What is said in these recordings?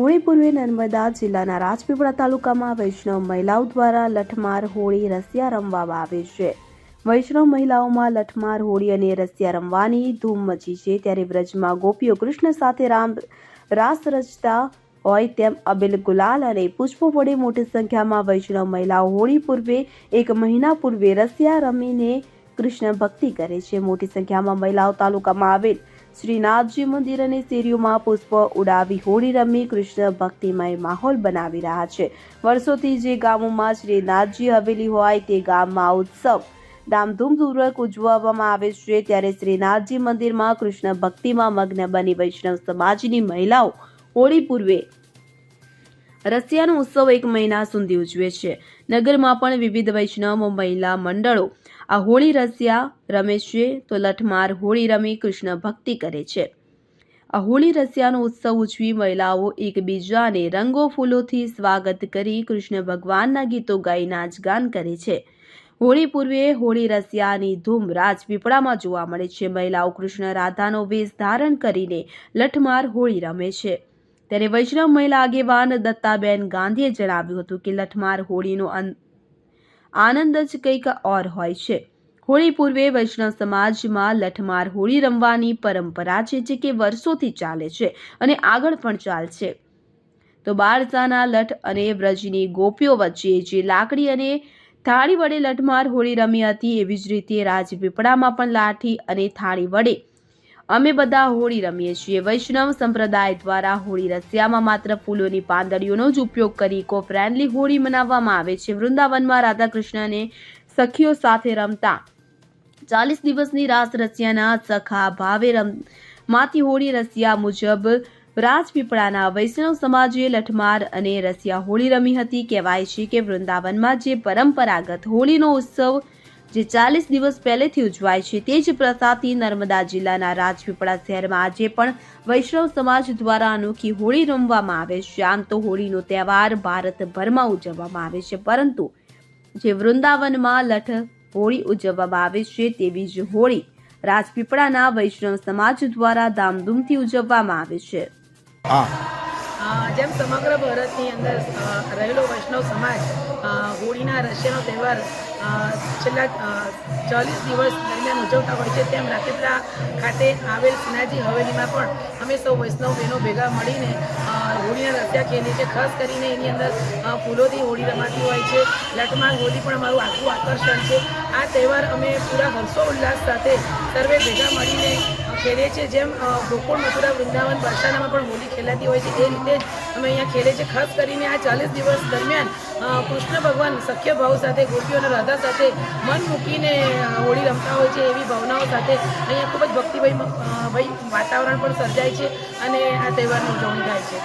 હોળી પૂર્વે નર્મદા જિલ્લાના રાજપીપળા તાલુકામાં વૈષ્ણવ મહિલાઓ દ્વારા લઠમાર હોળી રસિયા રમવામાં આવે છે. વૈષ્ણવ મહિલાઓમાં લઠમાર હોળી અને રસિયા રમવાની ધૂમ મચી છે. ત્યારે વ્રજમાં ગોપીઓ કૃષ્ણ સાથે રામ રાસ રચતા હોય તેમ અબિલ ગુલાલ અને પુષ્પો વડે મોટી સંખ્યામાં વૈષ્ણવ મહિલાઓ હોળી પૂર્વે એક મહિના પૂર્વે રસિયા રમીને કૃષ્ણ ભક્તિ કરે છે. મોટી સંખ્યામાં મહિલાઓ તાલુકામાં આવેલ શ્રીનાથજી મંદિર અને શેરીઓમાં પુષ્પ ઉડાવી હોળી રમી કૃષ્ણ ભક્તિમય માહોલ બનાવી રહ્યા છે. વર્ષોથી જે ગામોમાં શ્રીનાથજી હવેલી હોય તે ગામમાં ઉત્સવ ધામધૂમપૂર્વક ઉજવવામાં આવે છે. ત્યારે શ્રીનાથજી મંદિરમાં કૃષ્ણ ભક્તિમાં મગ્ન બની વૈષ્ણવ સમાજની મહિલાઓ હોળી પૂર્વે રશિયાનો ઉત્સવ એક મહિના સુધી ઉજવે છે. નગરમાં પણ વિવિધ વૈષ્ણવ મહિલા મંડળો આ હોળી રસિયા રમે છે તો લઠમાર હોળી રમી કૃષ્ણ ભક્તિ કરે છે. આ હોળી રસિયાનો ઉત્સવ ઉજવી મહિલાઓ એકબીજાને રંગો ફૂલોથી સ્વાગત કરી કૃષ્ણ ભગવાનના ગીતો ગાઈ નાચગાન કરે છે. હોળી પૂર્વે હોળી રસિયાની ધૂમ રાજપીપળામાં જોવા મળે છે. મહિલાઓ કૃષ્ણ રાધાનો વેશ ધારણ કરીને લઠમાર હોળી રમે છે. ત્યારે વૈષ્ણવ મહિલા આગેવાન દત્તાબેન ગાંધીએ જણાવ્યું હતું કે લઠમાર હોળીનો આનંદ જ કંઈક ઓર હોય છે. હોળી પૂર્વે વૈષ્ણવ સમાજમાં લઠમાર હોળી રમવાની પરંપરા છે જે કે વર્ષોથી ચાલે છે અને આગળ પણ ચાલશે. તો બારસાના લઠ અને વ્રજની ગોપીઓ વચ્ચે જે લાકડી અને થાળી વડે લઠમાર હોળી રમી હતી એવી જ રીતે રાજપીપળામાં પણ લાઠી અને થાળી વડે અમે બધા હોળી રમીએ છીએ. વૈષ્ણવ સંપ્રદાય દ્વારા હોળી રસિયામાં માત્ર ફૂલોની પાંદડીઓનો જ ઉપયોગ કરી ઇકો ફ્રેન્ડલી હોળી મનાવવામાં આવે છે. વૃંદાવનમાં રાધાકૃષ્ણને સખીઓ સાથે રમતા ચાલીસ દિવસની રાસ રસિયાના સખા ભાવે રમ માતી હોળી રસિયા મુજબ રાજપીપળાના વૈષ્ણવ સમાજે લઠમાર અને રસિયા હોળી રમી હતી. કહેવાય છે કે વૃંદાવનમાં જે પરંપરાગત હોળીનો ઉત્સવ જે ચાલીસ દિવસ પહેલેથી ઉજવાય છે તે જ પ્રથાથી નર્મદા જિલ્લાના રાજપીપળા શહેરમાં આજે પણ વૈષ્ણવ સમાજ દ્વારા અનોખી હોળી રમવામાં આવે છે. આમ તો હોળીનો તહેવાર ભારતભરમાં ઉજવવામાં આવે છે. પરંતુ જે વૃંદાવનમાં લઠ હોળી ઉજવવામાં આવે છે તેવી જ હોળી રાજપીપળાના વૈષ્ણવ સમાજ દ્વારા ધામધૂમથી ઉજવવામાં આવે છે. જેમ સમગ્ર ભારતની અંદર રહેલો વૈષ્ણવ સમાજ હોળીના રશિયાનો તહેવાર છેલ્લા ચાલીસ દિવસ દરમિયાન ઉજવતા હોય છે, તેમ રાજપીપળા ખાતે આવેલ સિનાજી હવેલીમાં પણ અમે સૌ વૈષ્ણવ બહેનો ભેગા મળીને હોળીના રસ્યા ખેલીએ છે ખાસ કરીને એની અંદર ફૂલોથી હોળી રમાતી હોય છે. લટમાર હોળી પણ અમારું આખું આકર્ષણ છે. આ તહેવાર અમે પૂરા હર્ષો ઉલ્લાસ સાથે સર્વે ભેગા મળીને ખેલીએ છે જેમ ગોકુળ મથુરા વૃંદાવન બરસાનામાં પણ હોળી ખેલાતી હોય છે એ રીતે જ અમે અહીંયા ખેલે છે ખાસ કરીને આ ચાલીસ દિવસ દરમિયાન કૃષ્ણ ભગવાન સખ્ય ભાવ સાથે ગોપીઓ અને રાધા સાથે મન મૂકીને હોળી રમતા હોય છે એવી ભાવનાઓ સાથે અહીંયા ખૂબ જ ભક્તિભાઈ ભાઈ વાતાવરણ પણ સર્જાય છે અને આ તહેવારની ઉજવણી થાય છે.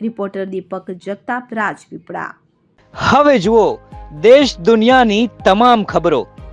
રિપોર્ટર દીપક જગતાપ રાજપીપળા. હવે જુઓ દેશ દુનિયાની તમામ ખબરો.